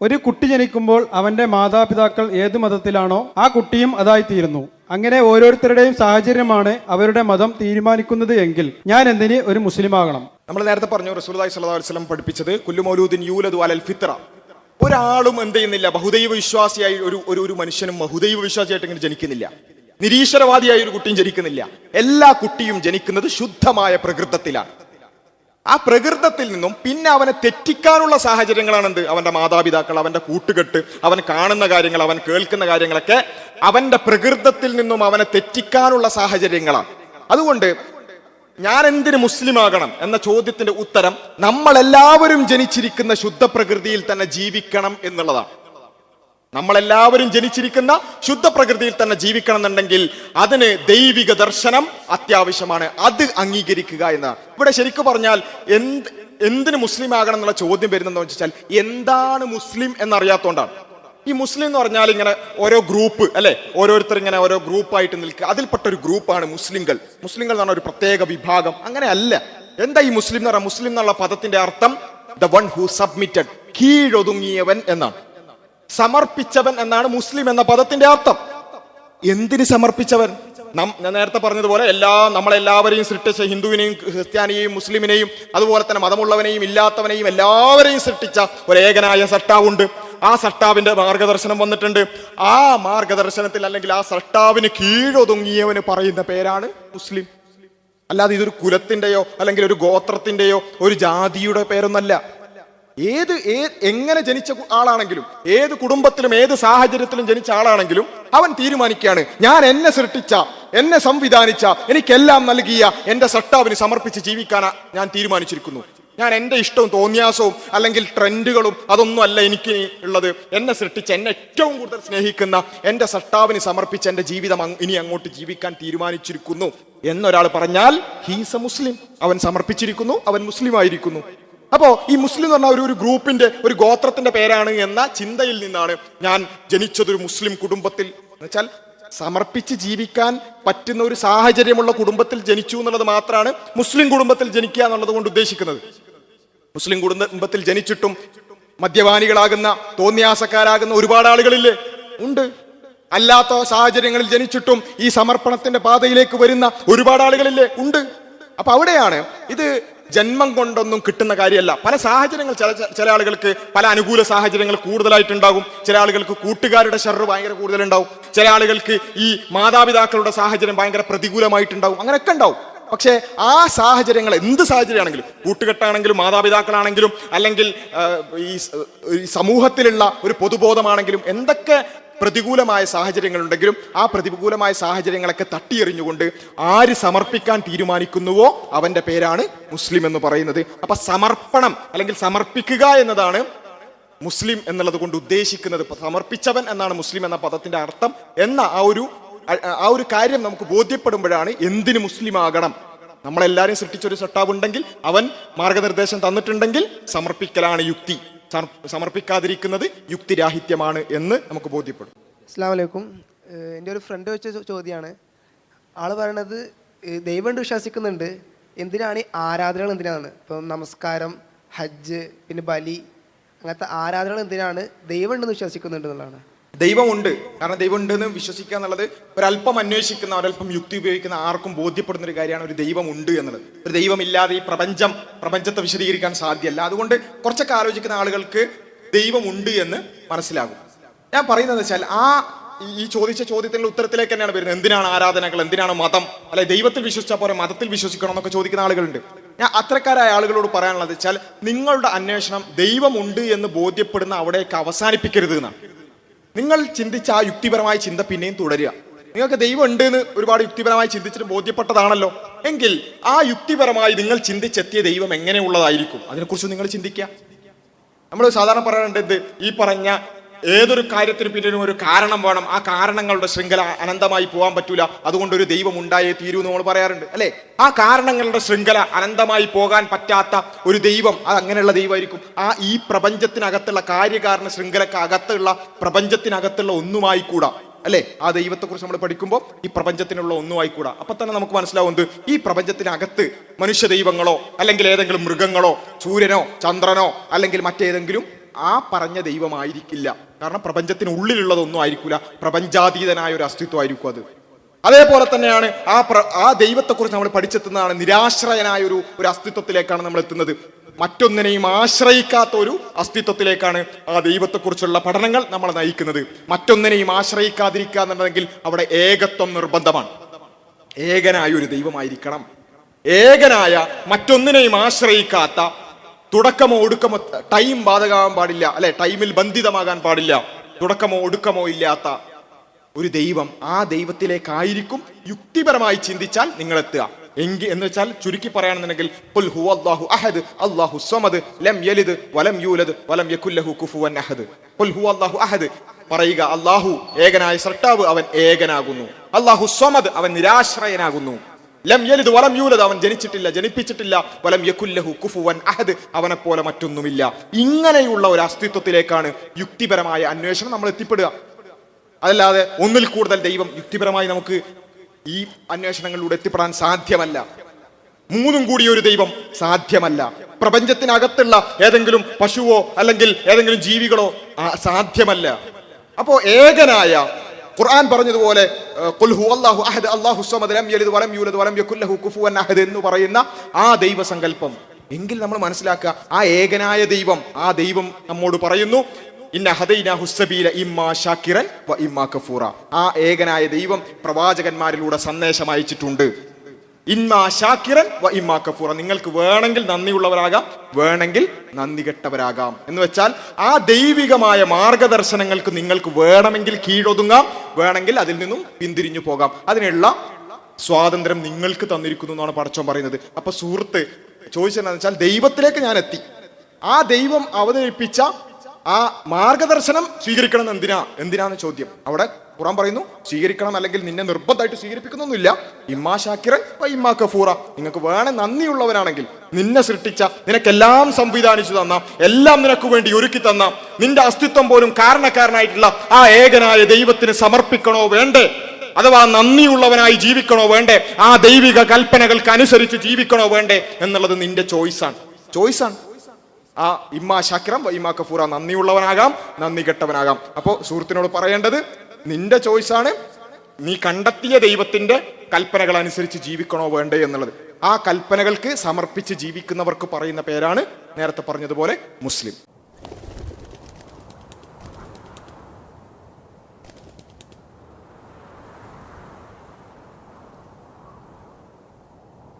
ഒരു കുട്ടി ജനിക്കുമ്പോൾ അവന്റെ മാതാപിതാക്കൾ ഏത് മതത്തിലാണോ ആ കുട്ടിയും അതായി തീരുന്നു അങ്ങനെ ഓരോരുത്തരുടെയും സാഹചര്യമാണ് അവരുടെ മതം തീരുമാനിക്കുന്നത് എങ്കിൽ ഞാൻ എന്തിന് ഒരു മുസ്ലിം ആകണം നമ്മൾ നേരത്തെ പറഞ്ഞു റസൂലുള്ളാഹി സ്വല്ലല്ലാഹു അലൈഹി വസല്ലം പഠിപ്പിച്ചത് കുല്ലു മൗലൂദിൻ യൂലദു അലൽ ഫിത്ര. ഒരാളും എന്ത് ചെയ്യുന്നില്ല ബഹുദൈവ വിശ്വാസിയായി ഒരു ഒരു ഒരു മനുഷ്യനും ബഹുദൈവ വിശ്വാസിയായിട്ട് ഇങ്ങനെ ജനിക്കുന്നില്ല. നിരീശ്വരവാദിയായ ഒരു കുട്ടിയും ജനിക്കുന്നില്ല. എല്ലാ കുട്ടിയും ജനിക്കുന്നത് ശുദ്ധമായ പ്രകൃതത്തിലാണ്. ആ പ്രകൃതത്തിൽ നിന്നും പിന്നെ അവനെ തെറ്റിക്കാനുള്ള സാഹചര്യങ്ങളാണ് എന്ത് അവന്റെ മാതാപിതാക്കൾ അവന്റെ കൂട്ടുകെട്ട് അവൻ കാണുന്ന കാര്യങ്ങൾ അവൻ കേൾക്കുന്ന കാര്യങ്ങളൊക്കെ അവന്റെ പ്രകൃതത്തിൽ നിന്നും അവനെ തെറ്റിക്കാനുള്ള സാഹചര്യങ്ങളാണ്. അതുകൊണ്ട് ഞാൻ എന്തിന് മുസ്ലിം ആകണം എന്ന ചോദ്യത്തിന്റെ ഉത്തരം നമ്മളെല്ലാവരും ജനിച്ചിരിക്കുന്ന ശുദ്ധ പ്രകൃതിയിൽ തന്നെ ജീവിക്കണം എന്നുള്ളതാണ്. നമ്മളെല്ലാവരും ജനിച്ചിരിക്കുന്ന ശുദ്ധ പ്രകൃതിയിൽ തന്നെ ജീവിക്കണം എന്നുണ്ടെങ്കിൽ അതിന് ദൈവിക ദർശനം അത്യാവശ്യമാണ്. അത് അംഗീകരിക്കുക എന്ന്. ഇവിടെ ശരിക്കും പറഞ്ഞാൽ എന്ത് എന്തിന് മുസ്ലിം ആകണം എന്നുള്ള ചോദ്യം വരുന്നതെന്ന് വെച്ചാൽ എന്താണ് മുസ്ലിം എന്നറിയാത്തോണ്ടാണ്. ഈ മുസ്ലിം എന്ന് പറഞ്ഞാൽ ഇങ്ങനെ ഓരോ ഗ്രൂപ്പ് അല്ലെ? ഓരോരുത്തർ ഇങ്ങനെ ഓരോ ഗ്രൂപ്പായിട്ട് നിൽക്കുക. അതിൽപ്പെട്ട ഒരു ഗ്രൂപ്പാണ് മുസ്ലിംകൾ. മുസ്ലിംകൾ എന്ന് ഒരു പ്രത്യേക വിഭാഗം. അങ്ങനെ അല്ല. എന്താ ഈ മുസ്ലിം എന്ന് പറഞ്ഞാൽ മുസ്ലിം എന്നുള്ള പദത്തിന്റെ അർത്ഥം? ദ വൺ ഹു സബ്മിറ്റഡ് കീഴൊതുങ്ങിയവൻ എന്നാണ്. സമർപ്പിച്ചവൻ എന്നാണ് മുസ്ലിം എന്ന പദത്തിന്റെ അർത്ഥം. എന്തിന് സമർപ്പിച്ചവൻ? ഞാൻ നേരത്തെ പറഞ്ഞതുപോലെ എല്ലാ നമ്മളെല്ലാവരെയും സൃഷ്ടിച്ച ഹിന്ദുവിനെയും ക്രിസ്ത്യാനിയെയും മുസ്ലിമിനെയും അതുപോലെ തന്നെ മതമുള്ളവനെയും ഇല്ലാത്തവനെയും എല്ലാവരെയും സൃഷ്ടിച്ച ഒരു ഏകനായ സട്ടാവുണ്ട് ആ സട്ടാവിന്റെ മാർഗദർശനം വന്നിട്ടുണ്ട്. ആ മാർഗദർശനത്തിൽ അല്ലെങ്കിൽ ആ സട്ടാവിന് കീഴൊതുങ്ങിയവന് പറയുന്ന പേരാണ് മുസ്ലിം. അല്ലാതെ ഇതൊരു കുലത്തിന്റെയോ അല്ലെങ്കിൽ ഒരു ഗോത്രത്തിന്റെയോ ഒരു ജാതിയുടെ പേരൊന്നല്ല. ഏത് എങ്ങനെ ജനിച്ച ആളാണെങ്കിലും ഏത് കുടുംബത്തിലും ഏത് സാഹചര്യത്തിലും ജനിച്ച ആളാണെങ്കിലും അവൻ തീരുമാനിക്കുകയാണ്. ഞാൻ എന്നെ സൃഷ്ടിച്ച എന്നെ സംവിധാനിച്ച എനിക്കെല്ലാം നൽകിയ എന്റെ സട്ടാവിന് സമർപ്പിച്ച് ജീവിക്കാനാ ഞാൻ തീരുമാനിച്ചിരിക്കുന്നു. ഞാൻ എന്റെ ഇഷ്ടവും തോന്നിയാസവും അല്ലെങ്കിൽ ട്രെൻഡുകളും അതൊന്നും അല്ല എനിക്ക് ഉള്ളത്. എന്നെ സൃഷ്ടിച്ച് എന്നെ ഏറ്റവും കൂടുതൽ സ്നേഹിക്കുന്ന എന്റെ സട്ടാവിന് സമർപ്പിച്ച് എന്റെ ജീവിതം ഇനി അങ്ങോട്ട് ജീവിക്കാൻ തീരുമാനിച്ചിരിക്കുന്നു. എന്നൊരാൾ പറഞ്ഞാൽ ഹീസ് എ മുസ്ലിം. അവൻ സമർപ്പിച്ചിരിക്കുന്നു അവൻ മുസ്ലിം ആയിരിക്കുന്നു അപ്പോ ഈ മുസ്ലിം എന്ന് പറഞ്ഞ ഒരു ഒരു ഗ്രൂപ്പിന്റെ ഒരു ഗോത്രത്തിന്റെ പേരാണ് എന്ന ചിന്തയിൽ നിന്നാണ് ഞാൻ ജനിച്ചതൊരു മുസ്ലിം കുടുംബത്തിൽ. എന്നുവെച്ചാൽ സമർപ്പിച്ച് ജീവിക്കാൻ പറ്റുന്ന ഒരു സാഹചര്യമുള്ള കുടുംബത്തിൽ ജനിച്ചു എന്നുള്ളത് മാത്രമാണ് മുസ്ലിം കുടുംബത്തിൽ ജനിക്കുക എന്നുള്ളത് കൊണ്ട് ഉദ്ദേശിക്കുന്നത്. മുസ്ലിം കുടുംബത്തിൽ ജനിച്ചിട്ടും മദ്യപാനികളാകുന്ന തോന്നിയാസക്കാരാകുന്ന ഒരുപാട് ആളുകളില്ലേ? ഉണ്ട്. അല്ലാത്ത സാഹചര്യങ്ങളിൽ ജനിച്ചിട്ടും ഈ സമർപ്പണത്തിന്റെ പാതയിലേക്ക് വരുന്ന ഒരുപാട് ആളുകളില്ലേ? ഉണ്ട്. അപ്പൊ അവിടെയാണ് ഇത് ജന്മം കൊണ്ടൊന്നും കിട്ടുന്ന കാര്യമല്ല. പല സാഹചര്യങ്ങൾ ചില ചില ആളുകൾക്ക് പല അനുകൂല സാഹചര്യങ്ങൾ കൂടുതലായിട്ടുണ്ടാകും. ചില ആളുകൾക്ക് കൂട്ടുകാരുടെ ഷെറർ ഭയങ്കര കൂടുതലുണ്ടാവും. ചില ആളുകൾക്ക് ഈ മാതാപിതാക്കളുടെ സാഹചര്യം ഭയങ്കര പ്രതികൂലമായിട്ടുണ്ടാവും. അങ്ങനെയൊക്കെ ഉണ്ടാവും. പക്ഷേ ആ സാഹചര്യങ്ങൾ എന്ത് സാഹചര്യമാണെങ്കിലും കൂട്ടുകെട്ടാണെങ്കിലും മാതാപിതാക്കളാണെങ്കിലും അല്ലെങ്കിൽ ഈ സമൂഹത്തിലുള്ള ഒരു പൊതുബോധമാണെങ്കിലും എന്തൊക്കെ പ്രതികൂലമായ സാഹചര്യങ്ങളുണ്ടെങ്കിലും ആ പ്രതികൂലമായ സാഹചര്യങ്ങളൊക്കെ തട്ടിയെറിഞ്ഞുകൊണ്ട് ആര് സമർപ്പിക്കാൻ തീരുമാനിക്കുന്നുവോ അവന്റെ പേരാണ് മുസ്ലിം എന്ന് പറയുന്നത്. അപ്പൊ സമർപ്പണം അല്ലെങ്കിൽ സമർപ്പിക്കുക എന്നതാണ് മുസ്ലിം എന്നുള്ളത് കൊണ്ട് ഉദ്ദേശിക്കുന്നത്. സമർപ്പിച്ചവൻ എന്നാണ് മുസ്ലിം എന്ന പദത്തിന്റെ അർത്ഥം. എന്ന ആ ഒരു ആ- ഒരു കാര്യം നമുക്ക് ബോധ്യപ്പെടുമ്പോഴാണ് എന്തിന് മുസ്ലിം ആകണം. നമ്മളെല്ലാവരും സൃഷ്ടിച്ചൊരു സട്ടാവുണ്ടെങ്കിൽ അവൻ മാർഗനിർദ്ദേശം തന്നിട്ടുണ്ടെങ്കിൽ സമർപ്പിക്കലാണ് യുക്തി. സമർപ്പിക്കാതിരിക്കുന്നത് യുക്തിരാഹിത്യമാണ് എന്ന് നമുക്ക് ബോധ്യപ്പെടും. അസ്സാം വലൈക്കും എന്റെ ഒരു ഫ്രണ്ട് വെച്ച ചോദ്യമാണ് ആൾ പറയണത് ദൈവമുണ്ട് വിശ്വസിക്കുന്നുണ്ട്. എന്തിനാണ് ഈ ആരാധനകൾ എന്തിനാണ്? ഇപ്പം നമസ്കാരം ഹജ്ജ് പിന്നെ ബലി അങ്ങനത്തെ ആരാധനകൾ എന്തിനാണ് ദൈവമുണ്ടെന്ന് വിശ്വസിക്കുന്നുണ്ട് എന്നുള്ളതാണ്. ദൈവമുണ്ട്. കാരണം ദൈവം ഉണ്ടെന്ന് വിശ്വസിക്കുക എന്നുള്ളത് ഒരല്പം അന്വേഷിക്കുന്ന ഒരല്പം യുക്തി ഉപയോഗിക്കുന്ന ആർക്കും ബോധ്യപ്പെടുന്ന ഒരു കാര്യമാണ് ഒരു ദൈവം ഉണ്ട് എന്നുള്ളത്. ഒരു ദൈവമില്ലാതെ ഈ പ്രപഞ്ചം പ്രപഞ്ചത്തെ വിശദീകരിക്കാൻ സാധ്യമല്ല അതുകൊണ്ട് കുറച്ചൊക്കെ ആലോചിക്കുന്ന ആളുകൾക്ക് ദൈവമുണ്ട് എന്ന് മനസ്സിലാകും. ഞാൻ പറയുന്നത് വെച്ചാൽ ആ ഈ- ചോദിച്ച ചോദ്യത്തിന്റെ ഉത്തരത്തിലേക്ക് തന്നെയാണ് വരുന്നത്. എന്തിനാണ് ആരാധനകൾ? എന്തിനാണ് മതം? അല്ലെ ദൈവത്തിൽ വിശ്വസിച്ചാൽ പോലെ മതത്തിൽ വിശ്വസിക്കണം എന്നൊക്കെ ചോദിക്കുന്ന ആളുകളുണ്ട്. ഞാൻ അത്രക്കാരായ ആളുകളോട് പറയാനുള്ളത് വെച്ചാൽ നിങ്ങളുടെ അന്വേഷണം ദൈവമുണ്ട് എന്ന് ബോധ്യപ്പെടുന്ന അവിടേക്ക് അവസാനിപ്പിക്കരുത് എന്നാണ്. നിങ്ങൾ ചിന്തിച്ച ആ യുക്തിപരമായ ചിന്ത പിന്നെയും തുടരുക. നിങ്ങൾക്ക് ദൈവം ഉണ്ട് എന്ന് ഒരുപാട് യുക്തിപരമായി ചിന്തിച്ചിട്ട് ബോധ്യപ്പെട്ടതാണല്ലോ. എങ്കിൽ ആ യുക്തിപരമായി നിങ്ങൾ ചിന്തിച്ചെത്തിയ ദൈവം എങ്ങനെയുള്ളതായിരിക്കും? അതിനെക്കുറിച്ച് നിങ്ങൾ ചിന്തിക്കുക. നമ്മൾ സാധാരണ പറയാറുണ്ട് എന്ത്? ഈ പറഞ്ഞ ഏതൊരു കാര്യത്തിന് പിന്നിലും ഒരു കാരണം വേണം. ആ കാരണങ്ങളുടെ ശൃംഖല അനന്തമായി പോകാൻ പറ്റൂല. അതുകൊണ്ട് ഒരു ദൈവം ഉണ്ടായേ തീരൂ എന്ന് നമ്മൾ പറയാറുണ്ട്. അല്ലെ? ആ കാരണങ്ങളുടെ ശൃംഖല അനന്തമായി പോകാൻ പറ്റാത്ത ഒരു ദൈവം അത് അങ്ങനെയുള്ള ദൈവമായിരിക്കും. ആ ഈ പ്രപഞ്ചത്തിനകത്തുള്ള കാര്യകാരണ ശൃംഖലക്ക് അകത്തുള്ള പ്രപഞ്ചത്തിനകത്തുള്ള ഒന്നുമായി കൂടാ അല്ലെ? ആ ദൈവത്തെക്കുറിച്ച് നമ്മൾ പഠിക്കുമ്പോൾ ഈ പ്രപഞ്ചത്തിനുള്ള ഒന്നുമായി കൂടാ അപ്പൊ തന്നെ നമുക്ക് മനസ്സിലാവുന്നത് ഈ പ്രപഞ്ചത്തിനകത്ത് മനുഷ്യ ദൈവങ്ങളോ അല്ലെങ്കിൽ ഏതെങ്കിലും മൃഗങ്ങളോ സൂര്യനോ ചന്ദ്രനോ അല്ലെങ്കിൽ മറ്റേതെങ്കിലും ആ പറഞ്ഞ ദൈവമായിരിക്കില്ല. കാരണം പ്രപഞ്ചത്തിന് ഉള്ളിലുള്ളതൊന്നും ആയിരിക്കില്ല പ്രപഞ്ചാതീതനായ ഒരു അസ്തിത്വമായിരിക്കും അത്. അതേപോലെ തന്നെയാണ് ആ പ്ര ആ ദൈവത്തെക്കുറിച്ച് നമ്മൾ പഠിച്ചെത്തുന്നതാണ് നിരാശ്രയനായ ഒരു ഒരു അസ്തിത്വത്തിലേക്കാണ് നമ്മൾ എത്തുന്നത്. മറ്റൊന്നിനെയും ആശ്രയിക്കാത്ത ഒരു അസ്തിത്വത്തിലേക്കാണ് ആ ദൈവത്തെക്കുറിച്ചുള്ള പഠനങ്ങൾ നമ്മളെ നയിക്കുന്നത്. മറ്റൊന്നിനെയും ആശ്രയിക്കാതിരിക്കുക എന്നുണ്ടെങ്കിൽ അവിടെ ഏകത്വം നിർബന്ധമാണ്. ഏകനായ ഒരു ദൈവമായിരിക്കണം. ഏകനായ മറ്റൊന്നിനെയും ആശ്രയിക്കാത്ത തുടക്കമോ ഒടുക്കമോ ടൈം ബാധകമാകാൻ പാടില്ല. അല്ലെ ടൈമിൽ ബന്ധിതമാകാൻ പാടില്ല. തുടക്കമോ ഒടുക്കമോ ഇല്ലാത്ത ഒരു ദൈവം ആ ദൈവത്തിലേക്കായിരിക്കും യുക്തിപരമായി ചിന്തിച്ചാൽ നിങ്ങൾ എത്തുക എങ്കിൽ എന്ന് വെച്ചാൽ ചുരുക്കി പറയുകയാണെന്നുണ്ടെങ്കിൽ ഖുൽ അഹദ് അല്ലാഹു ലം യലിദ് വലം യൂലദ് വലം യകുല്ലഹു ഖുൽ അഹദ്. പറയുക അല്ലാഹു ഏകനായ സർട്ടാവ് അവൻ ഏകനാകുന്നു. അല്ലാഹു സ്വമദ് അവൻ നിരാശ്രയനാകുന്നു. ലം യലിദ് വലം യൂലത് അവൻ ജനിച്ചിട്ടില്ല ജനിപ്പിച്ചിട്ടില്ല. വലം യക്കുല്ലഹു കുഫുവൻ അഹദ് അവനെപ്പോലെ പോലെ മറ്റൊന്നുമില്ല. ഇങ്ങനെയുള്ള ഒരു അസ്തിത്വത്തിലേക്കാണ് യുക്തിപരമായ അന്വേഷണം നമ്മൾ എത്തിപ്പെടുക. അതല്ലാതെ ഒന്നിൽ കൂടുതൽ ദൈവം യുക്തിപരമായി നമുക്ക് ഈ അന്വേഷണങ്ങളിലൂടെ എത്തിപ്പെടാൻ സാധ്യമല്ല. മൂന്നും കൂടിയ ഒരു ദൈവം സാധ്യമല്ല. പ്രപഞ്ചത്തിനകത്തുള്ള ഏതെങ്കിലും പശുവോ അല്ലെങ്കിൽ ഏതെങ്കിലും ജീവികളോ സാധ്യമല്ല. അപ്പോ ഏകനായ ഖുർആൻ പറഞ്ഞതുപോലെ അഹദ് ലം യലിദ് വലം യൂലദ് വലം യകുല്ലഹു കുഫുവൻ അഹദ് എന്ന് പറയുന്ന ആ ദൈവസങ്കല്പം. എങ്കിൽ നമ്മൾ മനസ്സിലാക്കുക ആ ഏകനായ ദൈവം ആ ദൈവം നമ്മോട് പറയുന്നു ഇന്ന സബീല ഇമ്മാ വ ഇമ്മാ കഫൂറ. ആ ഏകനായ ദൈവം പ്രവാചകന്മാരിലൂടെ സന്ദേശം അയച്ചിട്ടുണ്ട്. ഇമ്മാ ഷാക്കിറൻ വ ഇമ്മാ കഫൂറ നിങ്ങൾക്ക് വേണമെങ്കിൽ നന്ദിയുള്ളവരാകാം വേണമെങ്കിൽ നന്ദി കെട്ടവരാകാം. എന്ന് വെച്ചാൽ ആ ദൈവികമായ മാർഗദർശനങ്ങൾക്ക് നിങ്ങൾക്ക് വേണമെങ്കിൽ കീഴൊതുങ്ങാം വേണമെങ്കിൽ അതിൽ നിന്നും പിന്തിരിഞ്ഞു പോകാം. അതിനുള്ള സ്വാതന്ത്ര്യം നിങ്ങൾക്ക് തന്നിരിക്കുന്നു എന്നാണ് പടച്ചോൻ പറയുന്നത്. അപ്പൊ സുഹൃത്ത് ചോദിച്ചതെന്ന് വെച്ചാൽ ദൈവത്തിലേക്ക് ഞാൻ എത്തി. ആ ദൈവം അവതരിപ്പിച്ച ആ മാർഗദർശനം സ്വീകരിക്കണം എന്തിനാ? എന്തിനാന്ന് ചോദ്യം? അവിടെ ഖുറാൻ പറയുന്നു സ്വീകരിക്കണം അല്ലെങ്കിൽ നിന്നെ നിർബന്ധമായിട്ട് സ്വീകരിപ്പിക്കുന്നൊന്നുമില്ല. ഇമ്മാ ഷാക്കിറൻ ഇമ്മാ കഫൂറ. നിങ്ങൾക്ക് വേണേ നന്ദിയുള്ളവനാണെങ്കിൽ നിന്നെ സൃഷ്ടിച്ച നിനക്കെല്ലാം സംവിധാനിച്ചു തന്ന എല്ലാം നിനക്ക് വേണ്ടി ഒരുക്കി തന്ന നിന്റെ അസ്തിത്വം പോലും കാരണക്കാരനായിട്ടുള്ള ആ ഏകനായ ദൈവത്തിന് സമർപ്പിക്കണോ വേണ്ടേ? അഥവാ നന്ദിയുള്ളവനായി ജീവിക്കണോ വേണ്ടേ? ആ ദൈവിക കൽപ്പനകൾക്ക് അനുസരിച്ച് ജീവിക്കണോ വേണ്ടേ? എന്നുള്ളത് നിന്റെ ചോയ്സാണ് ചോയ്സാണ് ആ ഇമ്മാ ശക്രം ഇമ്മാ കഫൂറ നന്ദിയുള്ളവനാകാം നന്ദി കെട്ടവനാകാം. അപ്പോൾ സുഹൃത്തിനോട് പറയേണ്ടത് നിന്റെ ചോയ്സാണ് നീ കണ്ടെത്തിയ ദൈവത്തിന്റെ കൽപ്പനകൾ അനുസരിച്ച് ജീവിക്കണോ വേണ്ടേ എന്നുള്ളത്. ആ കൽപ്പനകൾക്ക് സമർപ്പിച്ച് ജീവിക്കുന്നവർക്ക് പറയുന്ന പേരാണ് നേരത്തെ പറഞ്ഞതുപോലെ മുസ്ലിം.